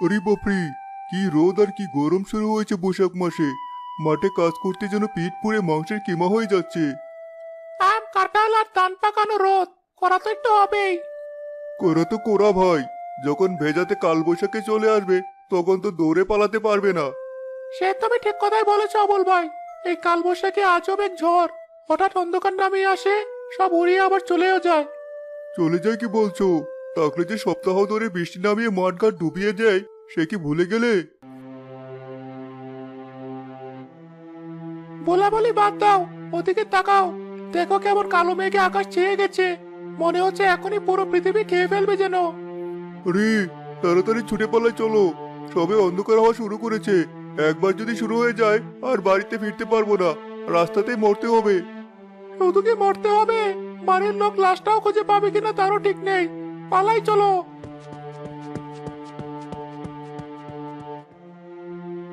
আরে বাপরে কি রোদ আর কি গরম শুরু হয়েছে বৈশাখ মাসে। মাঠে কাজ করতে যেন পিঠ পুড়ে মাংসের কিমা হয়ে যাচ্ছে। আম কাঁঠাল আর ধান পাকানো রোদ করা তো একটু হবেই। করা তো কোরা ভাই যখন ভেজাতে কাল বৈশাখে চলে আসবে তখন তো দৌড়ে পালাতে পারবে না। সে তুমি ঠিক কথাই বলেছ অবল ভাই এই কালবৈশাখী আজব এক ঝড় হঠাৎ অন্ধকার নামিয়ে আসে সব উড়িয়ে আবার চলেও যায়। চলে যায় কি বলছো? তাহলে যে সপ্তাহ ধরে বৃষ্টি নামিয়ে মাঠঘাট ডুবিয়ে দেয় সে কি ভুলে গেলে? বলা বলি বাদ দাও ওদিকে তাকাও। দেখো কেমন কালো মেঘে আকাশ ছেয়ে গেছে। মনে হচ্ছে এখনই পুরো পৃথিবী খেয়ে ফেলবে যেন। আরে তাড়াতাড়ি ছুটে পালায় চলো। সবে অন্ধকার হওয়া শুরু করেছে। একবার যদি শুরু হয়ে যায় আর বাড়িতে ফিরতে পারব না। রাস্তাতেই মরতে হবে। শুধু কি মরতে হবে? বাড়ির লোক লাশটাও খুঁজে পাবে কিনা তারও ঠিক নেই। পালাই চলো।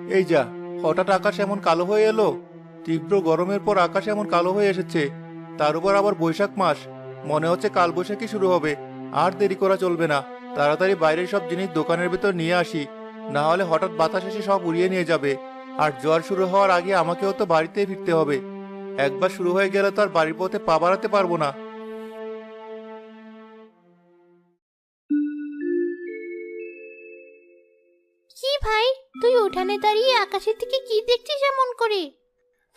এই যা, হঠাৎ আকাশ এমন কালো হয়ে এলো। তীব্র গরমের পর আকাশ এমন কালো হয়ে এসেছে। তার উপর আবার বৈশাখ মাস। মনে হচ্ছে কাল বৈশাখী শুরু হবে। আর দেরি করা চলবে না। তাড়াতাড়ি বাইরের সব জিনিস দোকানের ভেতর নিয়ে আসি। না হলে হঠাৎ বাতাস এসে সব উড়িয়ে নিয়ে যাবে। আর জ্বর শুরু হওয়ার আগে আমাকেও তো বাড়িতেই ফিরতে হবে। একবার শুরু হয়ে গেলে তো আর বাড়ির পথে পা বাড়াতে পারব না। ভাই তুই উঠানে দাঁড়িয়ে আকাশের দিকে কি দেখছিস এমন করে?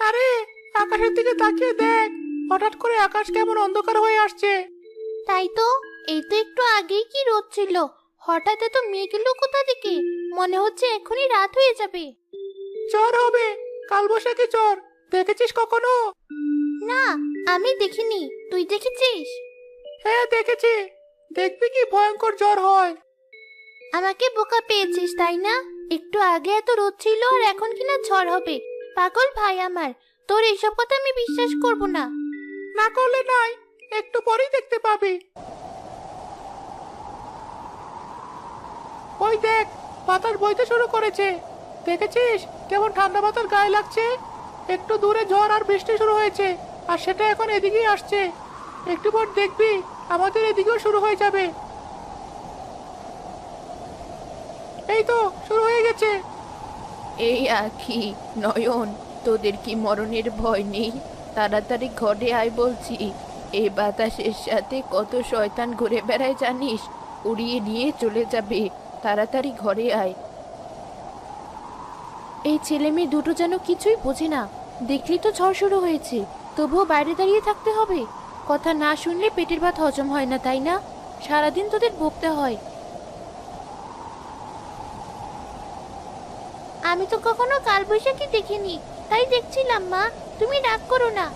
আরে আকাশের দিকে তাকিয়ে দেখ হঠাৎ করে আকাশ কেমন অন্ধকার হয়ে আসছে। তাই তো এই তো একটু আগেই কি রোদ ছিল। হঠাৎ এত মেঘ এলো কোথা থেকে? মনে হচ্ছে এখনই রাত হয়ে যাবে। জ্বর হবে কালবৈশাখী জ্বর দেখেছিস কখনো? না আমি দেখিনি তুই দেখেছিস? হ্যাঁ দেখেছি দেখবি কি ভয়ঙ্কর জ্বর হয়। আমাকে বোকা পেয়েছিস তাই না? একটু আগে এত রোদ ছিল আর এখন কিনা ঝড় হবে। পাগল ভাই আমার, তোর এইসব কথা আমি বিশ্বাস করব না। না করলে নাই একটু পরেই দেখতে পাবে। ওই দেখ, বাতাস বইতে শুরু করেছে। দেখেছিস কেমন ঠান্ডা বাতাস গায়ে লাগছে? একটু দূরে ঝড় আর বৃষ্টি শুরু হয়েছে, আর সেটা এখন এদিকেই আসছে। একটু পর দেখবি আমাদের এদিকেও শুরু হয়ে যাবে। এই তো শুরু হয়ে গেছে। এই আখি নয়ন তোদের কি মরণের ভয় নেই? তাড়াতাড়ি ঘরে আয় বলছি। এই বাতাসের সাথে কত শয়তান ঘুরে বেড়ায় জানিস? উড়িয়ে নিয়ে চলে যাবে। তাড়াতাড়ি ঘরে আয়। এই ছেলে মেয়ে দুটো যেন কিছুই বোঝে না। দেখলি তো ঝড় শুরু হয়েছে। তবুও বাইরে দাঁড়িয়ে থাকতে হবে। কথা না শুনলে পেটের ভাত হজম হয় না তাই না? সারাদিন তোদের বকতে হয়। আমি তো কখনো কালবৈশাখী দেখিনি। তাই দেখছিলাম মা। তুমি রাগ করো না।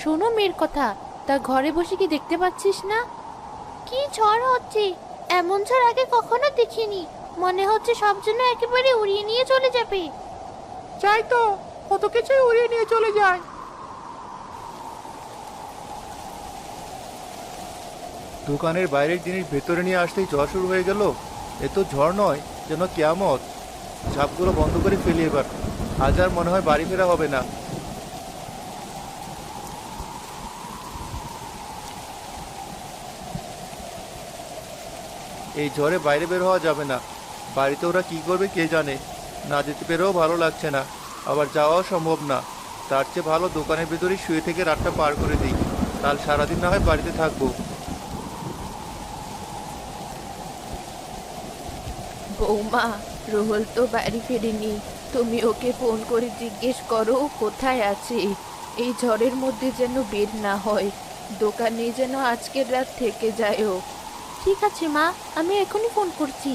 শোনো মেয়ের কথা তা ঘরে বসে কি দেখতে পাচ্ছিস না? কি ঝড় হচ্ছে? এমন ঝড় আগে কখনো দেখিনি। মনে হচ্ছে সব জন্য একেবারে উড়িয়ে নিয়ে চলে যাবে। যাই তো কত কিছুই উড়িয়ে নিয়ে চলে যায়। দোকানের বাইরের জিনিস ভেতরে নিয়ে আসতেই ঝড় শুরু হয়ে গেল। এ তো ঝড় নয় যেন কেয়ামত। ঝাপগুলো বন্ধ করে ফেলি এবার। আজ আর মনে হয় বাড়ি ফেরা হবে না। এই ঝড়ে বাইরে বের হওয়া যাবে না। বাড়িতে ওরা কি করবে কে জানে? না যেতে পেরেও ভালো লাগছে না। আবার যাওয়াও সম্ভব না। তার চেয়ে ভালো দোকানের ভেতরেই শুয়ে থেকে রাতটা পার করে দিই। কাল সারাদিন না হয় বাড়িতে থাকব। বৌমা রুহল তো বাড়ি ফেরেনি। তুমি ওকে ফোন করে জিজ্ঞেস করো ও কোথায় আছে? এই ঝড়ের মধ্যে যেন বের না হয়। দোকানে যেন আজকের রাত থেকে যায় ও ঠিক আছে মা আমি এখনই ফোন করছি।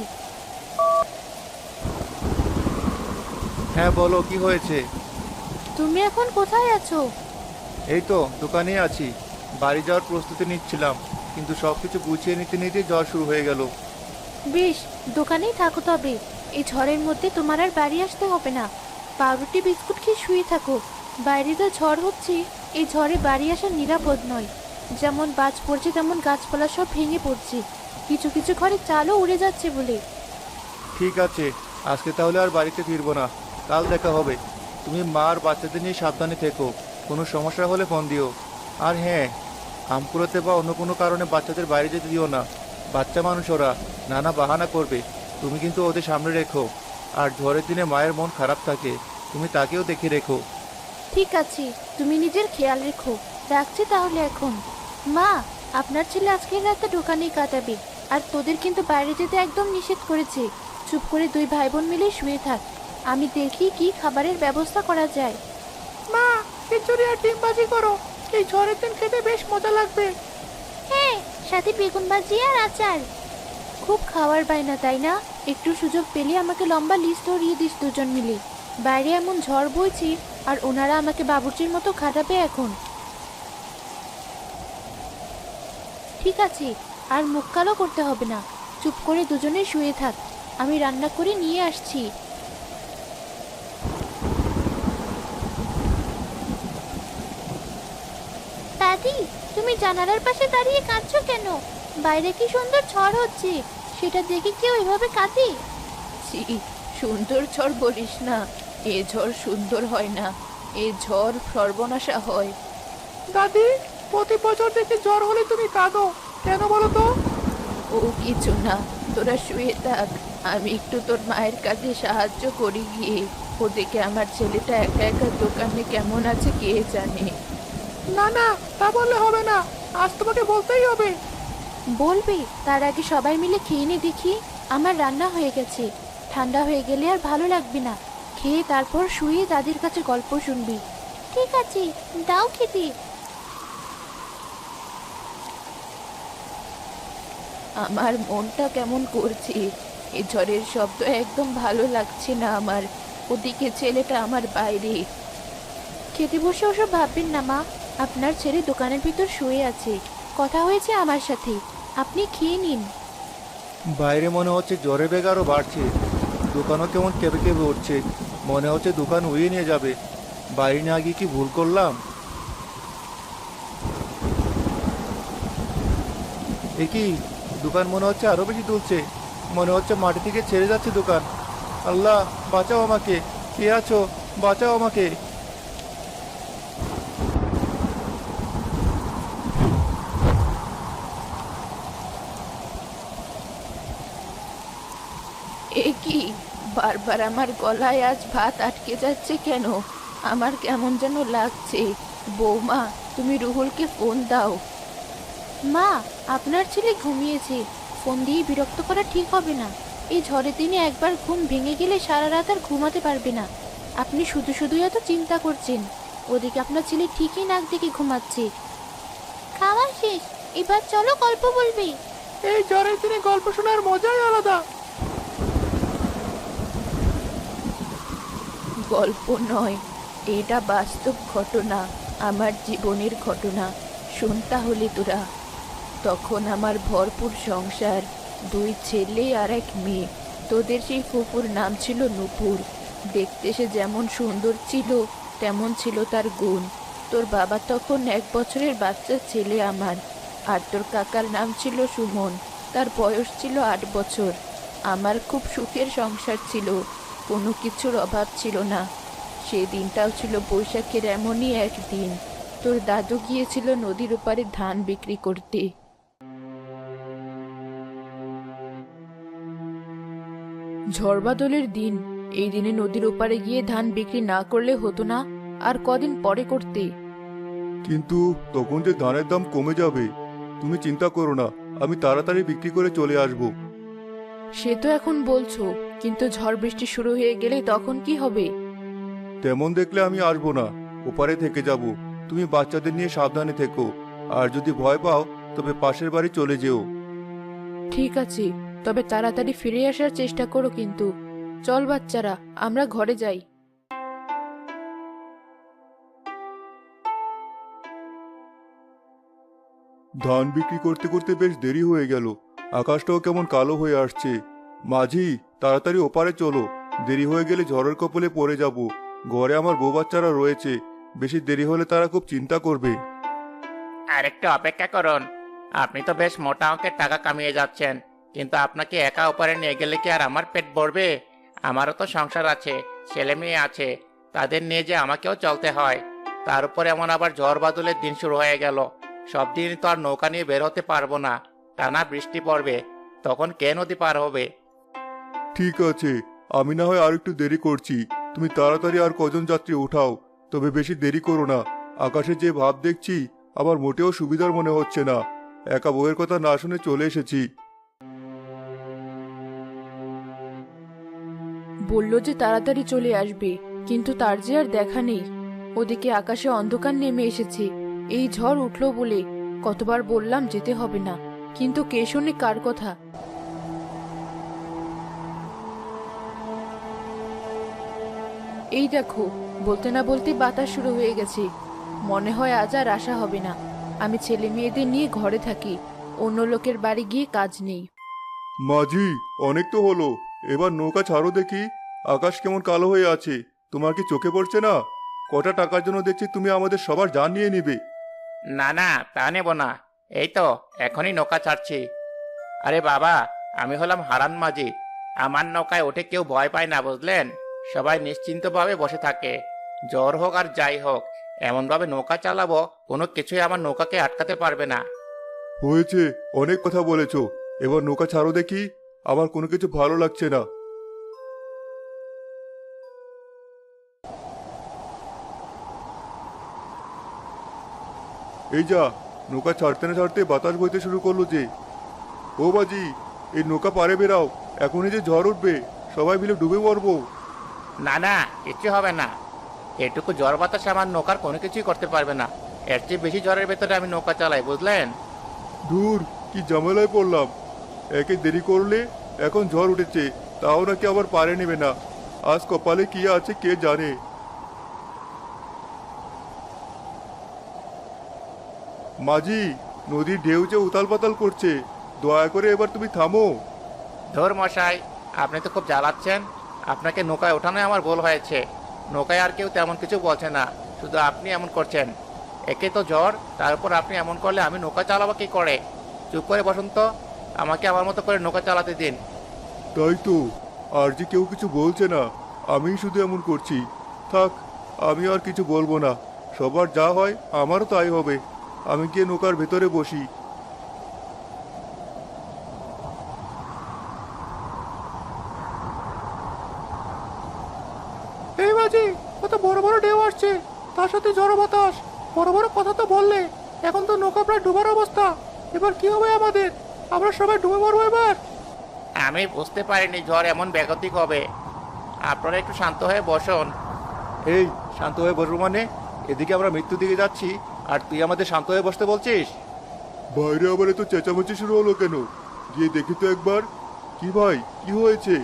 হ্যাঁ বলো কি হয়েছে? তুমি এখন কোথায় আছো? এই তো দোকানে আছি। বাড়ি যাওয়ার প্রস্তুতি নিচ্ছিলাম কিন্তু সবকিছু গুছিয়ে নিতে নিতে জ্বর শুরু হয়ে গেল। বেশ দোকানেই থাকো তবে। এই ঝড়ের মধ্যে তোমার আর বাড়ি আসতে হবে না। পাউরুটি, বিস্কুট খেয়ে শুয়ে থাকো। বাইরে তো ঝড় হচ্ছে, এই ঝড়ে বাড়ি আসা নিরাপদ নয়। যেমন বাজ পড়ছে, তেমন গাছপালা সব ভেঙে পড়ছে। কিছু কিছু ঘরে চালও উড়ে যাচ্ছে বলে। ঠিক আছে, আজকে তাহলে আর বাড়িতে ফিরবো না। কাল দেখা হবে। তুমি মা আর বাচ্চাদের নিয়ে সাবধানে থেকো। কোনো সমস্যা হলে ফোন দিও। আর হ্যাঁ আমকুড়োতে বা অন্য কোনো কারণে বাচ্চাদের বাইরে যেতে দিও না। বাচ্চা মানুষ ওরা, নানা বাহানা করবে। তুমি কিন্তু ওদের সামনে রেখো। আর ঝড়ের দিনে মায়ের মন খারাপ থাকে তুমি তাকেও দেখে রেখো। ঠিক আছে তুমি নিজের খেয়াল রেখো। রাখছি তাহলে এখন। মা আপনার ছেলে আজকের রাতে দোকানেই কাটাবে। আর তোদের কিন্তু বাইরে যেতে একদম নিষেধ করেছে। চুপ করে দুই ভাই বোন মিলে শুয়ে থাক। আমি দেখি কি খাবারের ব্যবস্থা করা যায়। মা খিচুড়ি আর ডিম ভাজি করো। এই ঝড়ের দিন খেতে বেশ মজা লাগবে। হ্যাঁ সাথে বেগুন ভাজি আর আচার। খুব খাওয়ার বায়না, তাই না? একটু সুযোগ পেলে আমাকে লম্বা লিস্ট ধরিয়ে দিস দুজন মিলে। বাইরে এমন ঝড় বইছে, আর ওনারা আমাকে বাবুর্চির মতো খাটাবে এখন। ঠিক আছে, আর মুখ কালো করতে হবে না। চুপ করে দুজনে শুয়ে থাক। আমি রান্না করে নিয়ে আসছি। দাদি, তুমি জানালার পাশে দাঁড়িয়ে কাঁদছো কেন? বাইরে কি সুন্দর ঝড় হচ্ছে? সেটা দেখে কেউ এভাবে কাঁদে? ছি সুন্দর ঝড় বলিস না। এ ঝড় সুন্দর হয় না। এ ঝড় সর্বনাশা হয়। দাদি প্রতি বছর দেখি জ্বর হলে তুমি কাঁদো। কেন বলো তো? ও কিছু না তোরা শুয়ে থাক। আমি একটু তোর মায়ের কাছে সাহায্য করি গিয়ে। ওদিকে আমার ছেলেটা একা একা দোকানে কেমন আছে কে জানে? না না তা বললে হবে না। আজ তোমাকে বলতেই হবে। বলবে তার আগে সবাই মিলে খেয়ে নে দেখি আমার রান্না হয়ে গেছে। ঠান্ডা হয়ে গেলে আর ভালো লাগবে না। খেয়ে তারপর শুয়ে দাদির কাছে গল্প শুনবি। ঠিক আছে দাও খেতে। আমার মনটা কেমন করছে? এ ঝড়ের শব্দ একদম ভালো লাগছে না আমার। ওদিকে ছেলেটা আমার বাইরে। খেতে বসে ওসব ভাববেন না মা। আপনার ছেলে দোকানের ভিতর শুয়ে আছে। কথা হয়েছে আমার সাথে। আপনি খেয়ে নিন। বাইরে মনে হচ্ছে জ্বরে বেগ আরও বাড়ছে। দোকানও কেমন কেঁপে কেঁপে উঠছে। মনে হচ্ছে দোকান উড়িয়ে নিয়ে যাবে। বাইরে না গিয়ে কি ভুল করলাম? এ কি, দোকান মনে হচ্ছে আরও বেশি তুলছে মনে হচ্ছে মাটি থেকে ছেড়ে যাচ্ছে দোকান। আল্লাহ, বাঁচাও আমাকে। কে আছো? বাঁচাও আমাকে এ কি বারবার আমার গলায় আজ ভাত আটকে যাচ্ছে কেন? আমার কেমন যেন লাগছে। বৌমা তুমি রুহুলকে ফোন দাও। মা আপনার ছেলে ঘুমিয়েছে। ফোন দিয়ে বিরক্ত করা ঠিক হবে না। এই ঝড়ের দিনে একবার ঘুম ভেঙে গেলে সারা রাত আর ঘুমাতে পারবে না। আপনি শুধু শুধু এত চিন্তা করছেন। ওদিকে আপনার ছেলে ঠিকই নাক দেখে ঘুমাচ্ছে। খাওয়া শেষ। এবার চলো গল্প বলবে। এই জ্বরের দিনে গল্প শোনার মজাই আলাদা। গল্প নয়। এটা বাস্তব ঘটনা, আমার জীবনের ঘটনা। শোন তাহলে তোরা। তখন আমার ভরপুর সংসার, দুই ছেলে আর এক মেয়ে। তোদের সেই ফুপুর নাম ছিল নুপুর। দেখতে সে যেমন সুন্দর ছিল, তেমন ছিল তার গুণ। তোর বাবা তখন এক বছরের বাচ্চা ছেলে আমার। আর তোর কাকার নাম ছিল সুমন। তার বয়স ছিল আট বছর। আমার খুব সুখের সংসার ছিল। কোনো কিছুর অভাব ছিল না। সে দিনটাও ছিল বৈশাখের এমনই এক দিন তোর দাদু গিয়েছিল নদীর ওপারে ধান বিক্রি করতে। ঝড়বাদলের দিন, এই দিনে নদীর ওপারে গিয়ে ধান বিক্রি না করলে হতো না আর কদিন পরে করতে। কিন্তু তখন যে ধানের দাম কমে যাবে, তুমি চিন্তা করো না, আমি তাড়াতাড়ি বিক্রি করে চলে আসব। সে তো এখন বলছো কিন্তু ঝড় বৃষ্টি শুরু হয়ে গেলে তখন কি হবে? তেমন দেখলে আমি আসব না ওপারে থেকে যাব। তুমি বাচ্চাদের নিয়ে সাবধানে থেকো আর যদি ভয় পাও তবে পাশের বাড়ি চলে যেও। ঠিক আছে তবে তাড়াতাড়ি ফিরে আসার চেষ্টা করো কিন্তু। চল বাচ্চারা আমরা ঘরে যাই। ধান বিক্রি করতে করতে বেশ দেরি হয়ে গেল। আকাশটাও কেমন কালো হয়ে আসছে। মাঝি, তাড়াতাড়ি ওপারে চলো। দেরি হয়ে গেলে ঝড়ের কপলে পড়ে যাব। ঘরে আমার বউ বাচ্চারা রয়েছে। বেশি দেরি হলে তারা খুব চিন্তা করবে। আর একটু অপেক্ষা করুন। আপনি তো বেশ মোটা অঙ্কের টাকা কামিয়ে যাচ্ছেন। কিন্তু আপনাকে একা ওপারে নিয়ে গেলে কি আর আমার পেট ভরবে? আমারও তো সংসার আছে, ছেলে মেয়ে আছে। তাদের নিয়ে যে আমাকেও চলতে হয়। তার উপরে এমন আবার ঝড় বাদলের দিন শুরু হয়ে গেল। সব দিন তো আর নৌকা নিয়ে বের হতে পারব না। টানা বৃষ্টি পড়বে তখন কে নদী পার হবে? ঠিক আছে আমি না হয় আর একটু দেরি করছি। তুমি তাড়াতাড়ি আর কজন যাত্রী উঠাও তবে বেশি দেরি করো না। আকাশে যে ভাব দেখছি আমার মোটেও সুবিধার মনে হচ্ছে না। একা বউয়ের কথা না শুনে চলে এসেছি। বলল যে তাড়াতাড়ি চলে আসবে কিন্তু তার যে আর দেখা নেই। ওদিকে আকাশে অন্ধকার নেমে এসেছে। এই ঝড় উঠল বলে কতবার বললাম যেতে হবে না। কিন্তু কে শোনে কার কথা? এই দেখো বলতে না বলতে বাতাস শুরু হয়ে গেছে। মনে হয় আজ আর আশা হবে না। আমি ছেলে মেয়েদের নিয়ে ঘরে থাকি অন্য লোকের বাড়ি গিয়ে কাজ নেই। মাঝি অনেক তো হলো। এবার নৌকা ছাড়ো দেখি। আকাশ কেমন কালো হয়ে আছে। তোমার কি চোখে পড়ছে না? কটা টাকার জন্য দেখছি তুমি আমাদের সবার জান নিয়ে নিবে। না না তা নেব না। এই তো, এখনই নৌকা ছাড়ছি। আরে বাবা, আমি হলাম হারান মাঝি। আমার নৌকায় ওঠে কেউ ভয় পায় না, বুঝলেন? সবাই নিশ্চিন্তভাবে বসে থাকে। জ্বর হোক আর যাই হোক, এমনভাবে নৌকা চালাবো, কোনো কিছুই আমার নৌকাকে আটকাতে পারবে না। হয়েছে, অনেক কথা বলেছ। এবার নৌকা ছাড়ো দেখি, আমার কোনো কিছু ভালো লাগছে না। এই যা নৌকা ছাড়তে না ছাড়তে বাতাস বইতে শুরু করল যে ও বাজি এই নৌকা পারে বেরাও এখনই যে ঝড় উঠবে সবাই মিলে ডুবে পড়ব না না কিচ্ছু হবে না। এটুকু জ্বর বাতাস আমার নৌকার কোনো কিছুই করতে পারবে না। এর চেয়ে বেশি জ্বরের ভেতরে আমি নৌকা চালাই বুঝলেন? দূর কি ঝামেলায় পড়লাম। একে দেরি করলে এখন ঝড় উঠেছে তাও নাকি আবার পারে নেবে না। আজ কপালে কি আছে কে জানে? মাঝি নদীর ঢেউ যে উতাল পাতাল করছে দয়া করে এবার তুমি থামো। ধর মশাই আপনি তো খুব জ্বালাচ্ছেন। আপনাকে নৌকায় ওঠানোই আমার ভুল হয়েছে। নৌকায় আর কেউ তেমন কিছু বলছে না শুধু আপনি এমন করছেন। একে তো জ্বর তার উপর আপনি এমন করলে আমি নৌকা চালাবো কি করে? চুপ করে বসন্ত আমাকে আমার মতো করে নৌকা চালাতে দিন। তাই তো আর যে কেউ কিছু বলছে না আমিই শুধু এমন করছি। থাক আমি আর কিছু বলব না সবার যা হয় আমারও তাই হবে। আমি গিয়ে নৌকার ভেতরে বসি। এই বাজি কত বড় বড় ঢেউ আসছে। তার সাথে ঝড়ো বাতাস। বড় বড় কথা তো বললে। এখন তো নৌকা প্রায় ডুবার অবস্থা। এবার কি হবে আমাদের? আমরা সবাই ডুবে মরবো এবার। আমি বুঝতে পারিনি জ্বর এমন ব্যাগতিক হবে। আপনারা একটু শান্ত হয়ে বসুন। এই শান্ত হয়ে বসবো মানে? এদিকে আমরা মৃত্যুর দিকে যাচ্ছি। আর তুই আমাদের শান্ত হয়ে বসতে বলছিস? বাইরে আবার এত চেঁচামেচি শুরু হলো কেন? গিয়ে দেখি তো একবার। কি ভাই কি হয়েছে?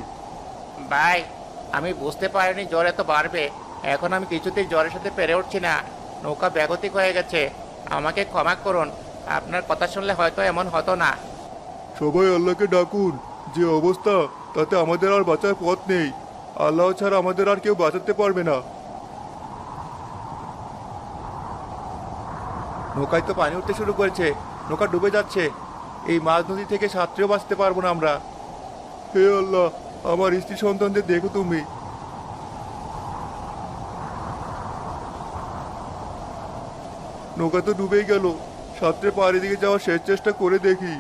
ভাই আমি বুঝতে পারিনি জ্বর এত বাড়বে। এখন আমি কিছুতেই জ্বরের সাথে পেরে উঠছি না। নৌকা ব্যাগতিক হয়ে গেছে। আমাকে ক্ষমা করুন। আপনার কথা শুনলে হয়তো এমন হতো না। সবাই আল্লাহকে ডাকুন। যে অবস্থা তাতে আমাদের আর বাঁচার পথ নেই। আল্লাহ ছাড়া আমাদের আর কেউ বাঁচাতে পারবে না। নৌকায় তো পানি উঠতে শুরু করেছে। নৌকা ডুবে যাচ্ছে। এই মাছ নদী থেকে সাঁতরেও বাঁচতে পারব না আমরা। হে আল্লাহ, আমার স্ত্রী সন্তানদের দেখো তুমি। নৌকা তো ডুবেই গেল। সাঁতরে পাড়ি দিকে যাওয়ার শেষ চেষ্টা করে দেখি।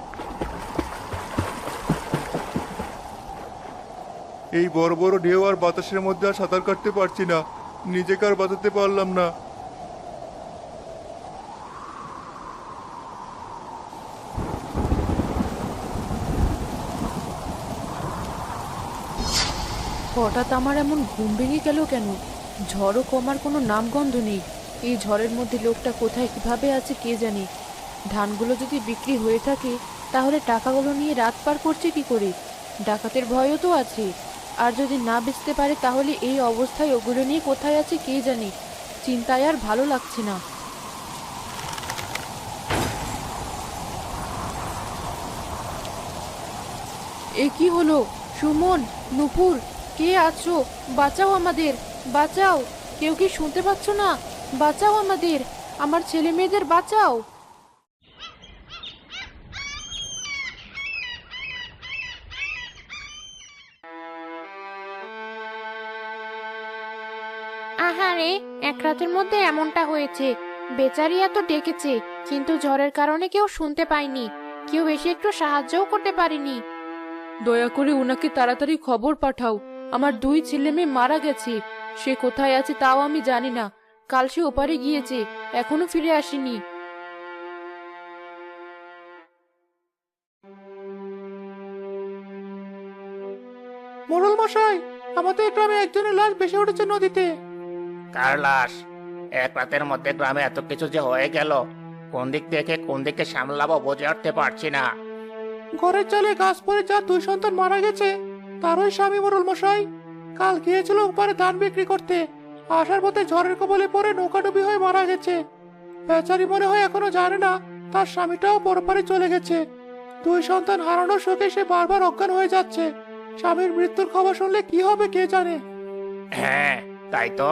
এই বড় বড় ঢেউ আর বাতাসের মধ্যে আর সাঁতার কাটতে পারছি না। নিজেকে আর বাঁচাতে পারলাম না। হঠাৎ আমার এমন ঘুম ভেঙে গেল কেন? ঝড়ও কমার কোনো নামগন্ধ নেই। এই ঝড়ের মধ্যে লোকটা কোথায়, কীভাবে আছে কে জানে? ধানগুলো যদি বিক্রি হয়ে থাকে, তাহলে টাকাগুলো নিয়ে রাত পার করছে কি করে? ডাকাতের ভয়ও তো আছে। আর যদি না বেচতে পারে, তাহলে এই অবস্থায় ওগুলো নিয়ে কোথায় আছে কে জানে? চিন্তায় আর ভালো লাগছে না। এ কি হলো? সুমন, নুপুর কে আছো? বাঁচাও আমাদের বাঁচাও। কেউ কি শুনতে পাচ্ছ না? বাঁচাও আমাদের আমার ছেলে মেয়েদের বাঁচাও। আহারে এক রাতের মধ্যে এমনটা হয়েছে। বেচারি এত ডেকেছে কিন্তু ঝড়ের কারণে কেউ শুনতে পায়নি। কেউ বেশি একটু সাহায্যও করতে পারেনি। দয়া করে ওনাকে তাড়াতাড়ি খবর পাঠাও। আমার দুই ছেলে মেয়ে মারা গেছে। সে কোথায় আছে তাও আমি জানি না। কাল সে ওপারে গিয়েছে এখনও ফিরে আসেনি। মোড়ল মশাই আমাদের গ্রামে একজনের লাশ ভেসে উঠেছে নদীতে। কার লাশ? এক রাতের মধ্যে গ্রামে এত কিছু যে হয়ে গেল। কোন দিক থেকে কোন দিকে সামলাবো বুঝে উঠতে পারছি না। ঘরের চালে গাছ পড়ে যার দুই সন্তান মারা গেছে। তারই স্বামী মোড়ল মশাই। কাল গিয়েছিল ওপারে ধান বিক্রি করতে। আসার পথে ঝড়ের কবলে পড়ে নৌকাডুবি হয়ে মারা গেছে। বেচারি মনে হয় এখনও জানে না, তার স্বামীটাও পরপারে চলে গেছে। দুই সন্তান হারানোর শোকে সে বারবার অজ্ঞান হয়ে যাচ্ছে। স্বামীর মৃত্যুর খবর শুনলে কি হবে কে জানে? হ্যাঁ তাই তো।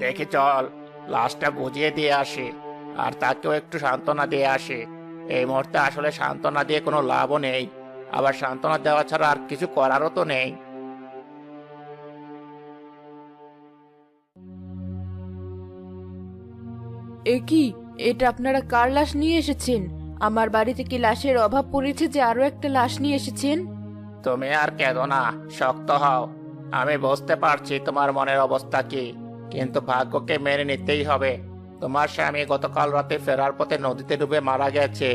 দেখি চল, লাশটা বুঝিয়ে দিয়ে আসে, আর তাকেও একটু সান্ত্বনা দিয়ে আসে। এই মুহূর্তে আসলে সান্ত্বনা দিয়ে কোনো লাভও নেই। আবার সান্ত্বনা দেওয়া ছাড়া আর কিছু করারও তো নেই। এ কি? এটা আপনারা কার লাশ নিয়ে এসেছেন? আমার বাড়িতে কি লাশের অভাব পড়েছে যে আরও একটা লাশ নিয়ে এসেছেন? তুমি আর কেঁদো না শক্ত হও। আমি বুঝতে পারছি তোমার মনের অবস্থা কি কিন্তু ভাগ্যকে মেনে নিতেই হবে। তোমার স্বামী গতকাল রাতে ফেরার পথে নদীতে ডুবে মারা গেছে।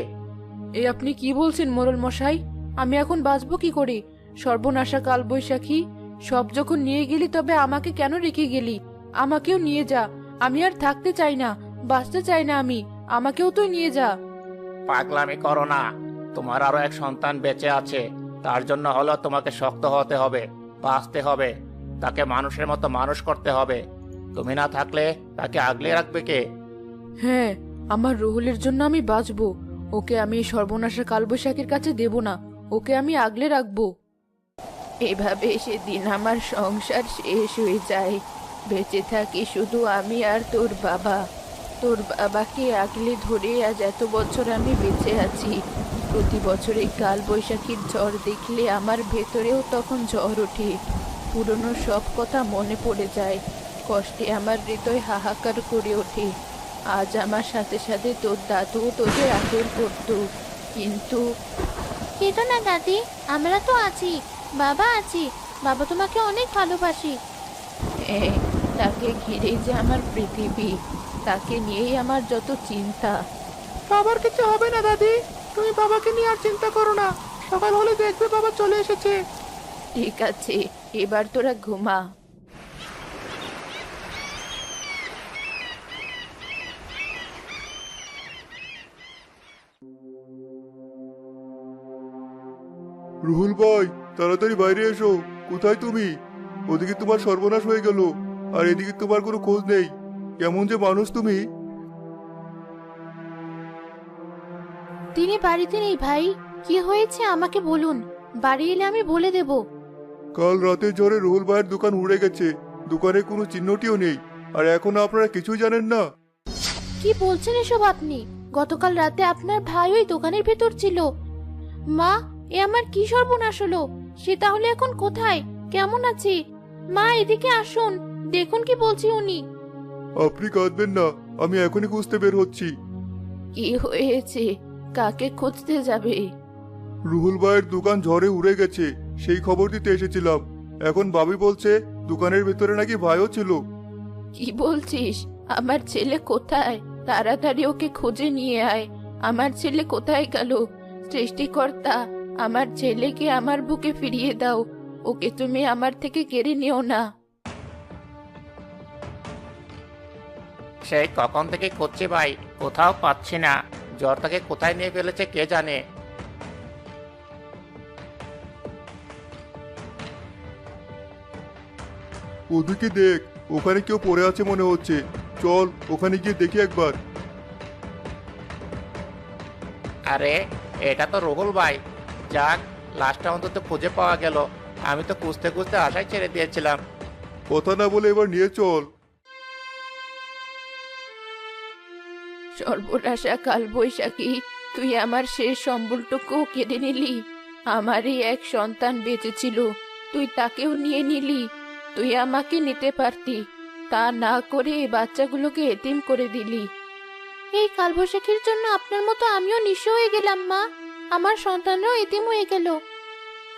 এ আপনি কি বলছেন মোরল মশাই আমি এখন বাঁচবো কি করে? সর্বনাশা কাল বৈশাখী সব যখন নিয়ে গেলি তবে আমাকে কেন রেখে গেলি? আমাকেও নিয়ে যা। আমি আর থাকতে চাই না বাঁচতে চাই না আমি। আমাকেও তুই নিয়ে যা। পাগলামি করো না। তোমার আরও এক সন্তান বেঁচে আছে। তার জন্য হলো তোমাকে শক্ত হতে হবে বাঁচতে হবে। তাকে মানুষের মতো মানুষ করতে হবে। তুমি না থাকলে তাকে আগলে রাখবে কে? হ্যাঁ আমার রুহুলের জন্য আমি বাঁচবো। ওকে আমি সর্বনাশা কালবৈশাখীর কাছে দেব না। ওকে আমি আগলে রাখব। এভাবে সেদিন আমার সংসার শেষ হয়ে যায়। বেঁচে থাকি শুধু আমি আর তোর বাবা। তোর বাবাকে আগলে ধরে আজ এত বছর আমি বেঁচে আছি। প্রতি বছর কাল বৈশাখীর ঝড় দেখলে আমার ভেতরেও তখন ঝড় ওঠে। পুরনো সব কথা মনে পড়ে যায়। কষ্টে আমার হৃদয় হাহাকার করে ওঠে। আজ আমার সাথে সাথে তোর দাদুও তোদের আদর করতো। কিন্তু কেটো না দাদি আমরা তো আছি বাবা আছি বাবা তোমাকে অনেক ভালোবাসি। তাকে ঘিরেই যে আমার পৃথিবী তাকে নিয়েই আমার যত চিন্তা। বাবার কিছু হবে না দাদি তুমি বাবাকে নিয়ে আর চিন্তা করো না। সকাল হলে দেখবে বাবা চলে এসেছে। ঠিক আছে এবার তোরা ঘুমা। রুহুল ভাই তাড়াতাড়ি বাইরে এসো। কোথায় তুমি? ওদিকে তোমার সর্বনাশ হয়ে গেল আর এদিকে তোমার কোনো খোঁজ নেই। কেমন যে মানুষ তুমি। তিনি বাড়িতে নেই ভাই। কি হয়েছে আমাকে বলুন। বাড়ি এলে আমি বলে দেব। কাল রাতের ঝড়ে রুহুল ভাইয়ের দোকান উড়ে গেছে। দোকানে কোনো চিহ্নটিও নেই। আর এখন আপনারা কিছুই জানেন না। কি বলছেন এসব আপনি? গতকাল রাতে আপনার ভাই ওই দোকানের ভেতর ছিল। মা এ আমার কি সর্বনাশ হলো? সে তাহলে এখন কোথায়? কেমন আছে? মা এদিকে আসুন। দেখুন কি বলছি উনি। আপনি কাঁদবেন না আমি এখনই খুঁজতে বের হচ্ছি। কি হয়েছে? কাকে খুঁজতে যাবে? রুহুল ভাইয়ের দোকান ঝড়ে উড়ে গেছে সেই খবর দিতে এসেছিলাম। এখন বাবি বলছে দোকানের ভেতরে নাকি ভাইও ছিল। কি বলছিস? আমার ছেলে কোথায়? তাড়াতাড়ি ওকে খুঁজে নিয়ে আয়। আমার ছেলে কোথায় গেল? সৃষ্টিকর্তা আমার ছেলেকে আমার বুকে ফিরিয়ে দাও। ওকে তুমি আমার থেকে কেড়ে নিও না। সেই কখন থেকে খুঁজছি ভাই কোথাও পাচ্ছি না। জ্বর তাকে কোথায় নিয়ে ফেলেছে কে জানে? ওদিকে দেখ ওখানে কেউ পড়ে আছে মনে হচ্ছে। চল ওখানে গিয়ে দেখি একবার। আরে এটা তো রুহুল ভাই। যাক লাস্টটা অন্তত খুঁজে পাওয়া গেল। আমি তো খুঁজতে খুঁজতে আশাই ছেড়ে দিয়েছিলাম। কথা না বলে এবার নিয়ে চল। সর্বনাশা কাল বৈশাখী তুই আমার শেষ সম্বলটুকু কেড়ে নিলি। আমারই এক সন্তান বেঁচে ছিল তুই তাকেও নিয়ে নিলি। তুই আমাকে নিতে পারতি তা না করে এই বাচ্চাগুলোকে এতিম করে দিলি। এই কালবৈশাখীর জন্য আপনার মতো আমিও নিঃস্ব হয়ে গেলাম মা। আমার সন্তানরাও এতিম হয়ে গেল।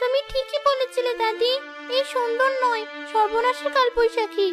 তুমি ঠিকই বলেছিলে দাদি। এই সুন্দর নয় সর্বনাশের কালবৈশাখী।